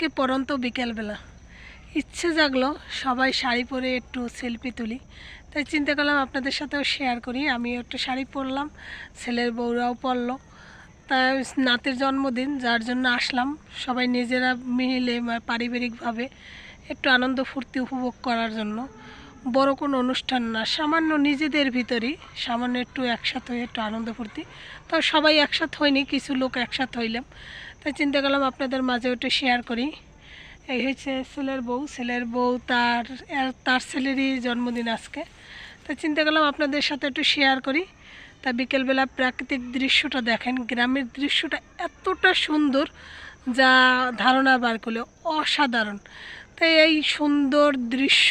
আজকে পরন্ত বিকেলবেলা। ইচ্ছে জাগলো সবাই শাড়ি পরে একটু সেলফি তুলি। তাই চিন্তা করলাম আপনাদের সাথেও শেয়ার করি। আমি একটু শাড়ি পরলাম, ছেলের বউরাও পরলো। তাই নাতের জন্মদিন, যার জন্য আসলাম। সবাই নিজেরা মিলে পারিবারিকভাবে একটু আনন্দ ফুর্তি উপভোগ করার জন্য। বড় কোনো অনুষ্ঠান না, সামান্য নিজেদের ভিতরেই, সামান্য একটু একসাথে হয়ে একটু আনন্দ ফুর্তি। তো সবাই একসাথে হয়নি, কিছু লোক একসাথে হইলাম। তাই চিন্তা করলাম আপনাদের মাঝে একটু শেয়ার করি। এই হচ্ছে ছেলের বউ ছেলের বউ তার তার ছেলেরই জন্মদিন আজকে। তাই চিন্তা করলাম আপনাদের সাথে একটু শেয়ার করি। তা বিকেলবেলা প্রাকৃতিক দৃশ্যটা দেখেন, গ্রামের দৃশ্যটা এতটা সুন্দর যা ধারণা বার করলে, অসাধারণ। তাই এই সুন্দর দৃশ্য,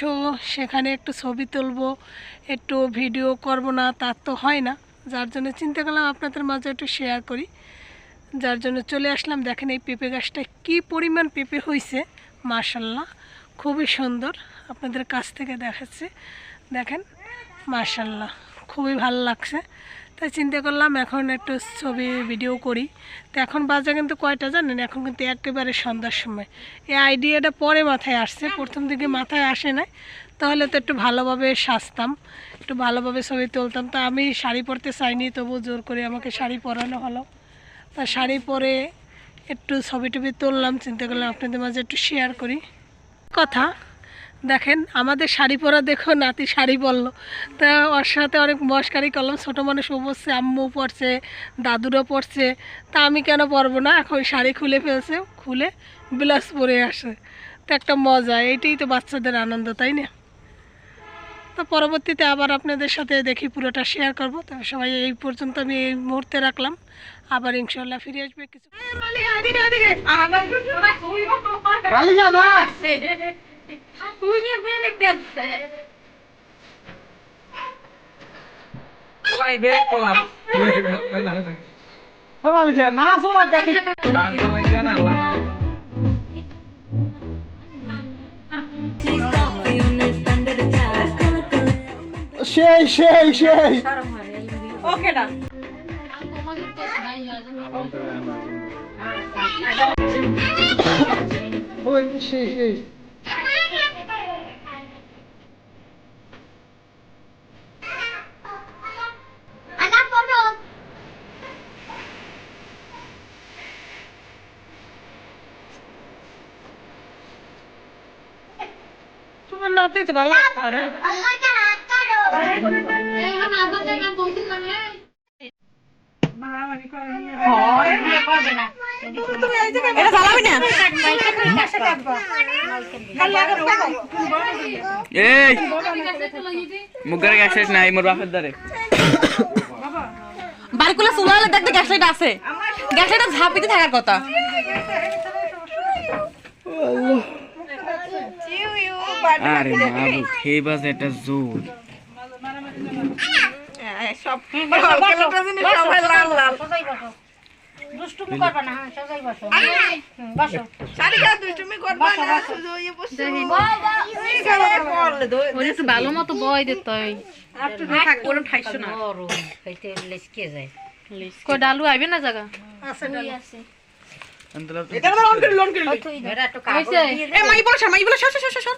সেখানে একটু ছবি তুলবো, একটু ভিডিও করব না তার তো হয় না। যার জন্য চিন্তা করলাম আপনাদের মাঝে একটু শেয়ার করি। যার জন্য চলে আসলাম, দেখেন এই পেঁপে গাছটা কি পরিমাণ পেঁপে হয়েছে মার্শাল্লাহ খুবই সুন্দর, আপনাদের কাছ থেকে দেখাচ্ছে। দেখেন মার্শাল্লাহ খুবই ভালো লাগছে। তাই চিন্তা করলাম এখন একটু ছবি ভিডিও করি। তো এখন বাজে কিন্তু কয়টা জানেন? এখন কিন্তু একেবারে সন্ধ্যার সময়। এই আইডিয়াটা পরে মাথায় আসছে, প্রথম দিকে মাথায় আসে না তাহলে তো একটু ভালোভাবে সাজতাম, একটু ভালোভাবে ছবি তুলতাম। তা আমি শাড়ি পরতে চাইনি তবু জোর করে আমাকে শাড়ি পরানো হলো। তা শাড়ি পরে একটু ছবি টবি তুললাম, চিন্তা করলাম আপনাদের মাঝে একটু শেয়ার করি। কথা। দেখেন আমাদের শাড়ি পরা দেখো নাতি শাড়ি পরলো তা ওর সাথে অনেক মস্কারি করলাম ছোটো মানুষ পরছে আম্মু পরছে দাদুরও পরছে। তা আমি কেন পরবো না? এখন শাড়ি খুলে ফেলছে খুলে ব্লাউজ পরে আসে। তো একটা মজা এইটাই তো বাচ্চাদের আনন্দ তাই না? তো পরবর্তীতে আবার আপনাদের সাথে দেখি পুরোটা শেয়ার করব। তো সবাই এই পর্যন্ত আমি এই মুহূর্তে রাখলাম। আবার ইনশাল্লাহ ফিরে আসবে কিছু সেই সেই সেই। ওই সেই সেই। তোমার আরে এই মুখের গ্যাস নাই মোর বাপের দ্বারে। বাড়িগুলো সুমাইলে দেখতে গ্যাস লাইট আছে। গ্যাস লাইটটা ঝাঁপিতে থাকার কথা। আরে বাবু খেয়ে বাজে একটা জোর? একটু ভালো মতো বয় দিত কই ডালু আইবে না জায়গা হইছে এ মাই বলো মাই বলো সর সর সর সর।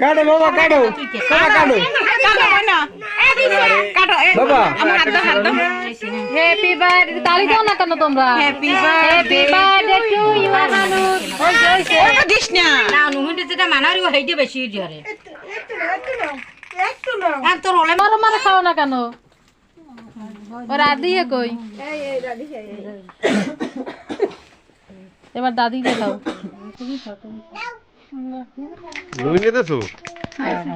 কাটো বাবা বাবা না বাবা। হ্যাপি বার্থডে তালি দাও না কেন তোমরা? Happy happy birthday to you হানু হইছে হইছে ওটা দিস না মারো মারো খাও না কেন? ও রাধিয়ে কই? এবার দাদি দাও নুন দিতেছো Thank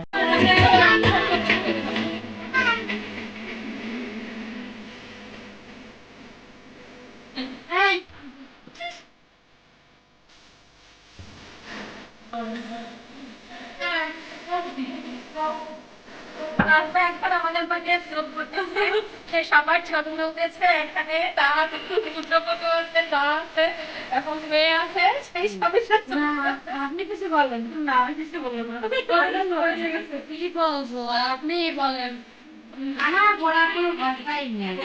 you. এখন আমাদের বাড়িতে যোগ করতেছে যে সবার ছোট লোক এখানে তার দুটো কত হচ্ছে আছে এখন মেয়ে আছে সেই সবের সাথে। আপনি কিছু বলেন। না আমি কিছু কি বলব? আপনি বলেন। আমার ভাষাই নেই